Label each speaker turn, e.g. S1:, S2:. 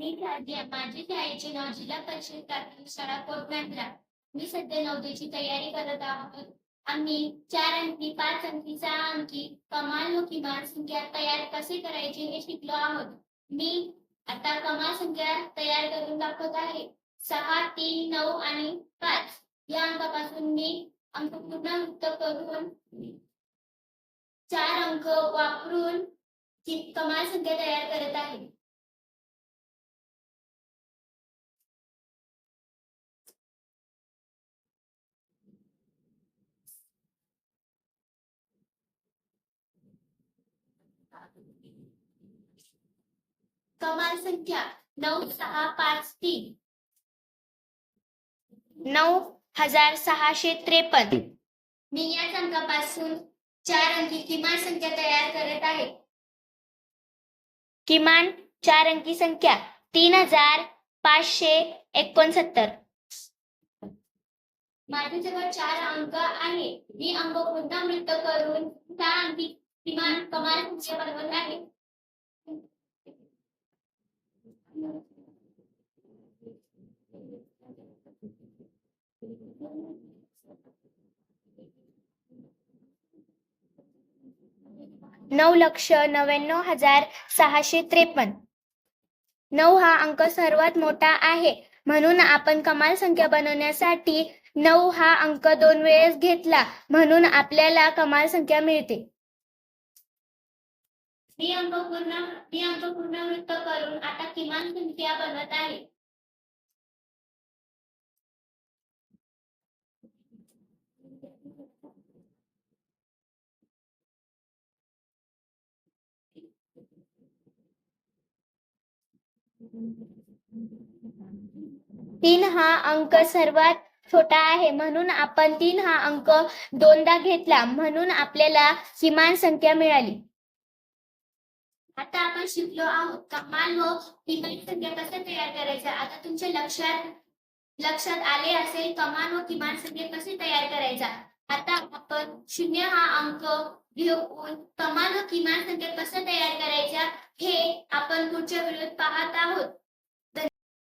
S1: मी माझ्या माझी शाळेचे नाव जिल्हा परिषद प्राथमिक शाळा कोटमंद्रा मी सध्या नवदयाची तयारी करत आहोत आम्ही चार अंकी पाच अंकी सहा अंकी कमाल व किमान संख्या तयार कसे करायचे हे शिकलो आहोत. मी आता कमाल संख्या तयार करून दाखवत आहे. सहा तीन नऊ आणि पाच. या अंकापासून मी अंक पुनर्मुक्त करून चार अंक वापरून कमाल संख्या तयार करत आहे. कमाल संख्या. नऊ सहा पाच तीन.
S2: नऊ हजार सहाशे त्रेपन्न.
S1: मी याच अंकापासून चार अंकी किमान संख्या तयार करत आहे.
S2: किमान चार अंकी संख्या. तीन हजार पाचशे एकोणसत्तर.
S1: माझ्याजवळ चार अंक आहे मी अंक पुनरावृत्त करून त्या अंकी किमान कमाल संख्या बनवत आहे.
S2: नऊ लक्ष नव्याण्णव हजार सहाशे त्रेपन्न. नऊ हा अंक सर्वात मोठा आहे. म्हणून आपण कमाल संख्या बनवण्यासाठी नऊ हा अंक दोन वेळेस घेतला. म्हणून आपल्याला कमाल संख्या मिळते.
S1: मी अंक पूर्ण मी अंक पुनरावृत्त करून आता किमान संख्या बनत आहे.
S2: तीन हा अंक सर्वात छोटा आहे. म्हणून आपण तीन हा अंक दोनदा घेतला. म्हणून आपल्याला किमान संख्या मिळाली.
S1: आता आपण शिकलो आहोत कमाल व किमान संख्या कशा तयार करायचा. आता तुमच्या लक्षात लक्षात आले असेल कमाल व हो, किमान संख्या कसे तयार करायचा? आता आपण शून्य हा अंक घेऊन कमाल व हो, किमान संख्या कशा तयार करायचा हे आपण पुढच्या व्हिडिओत पाहत आहोत.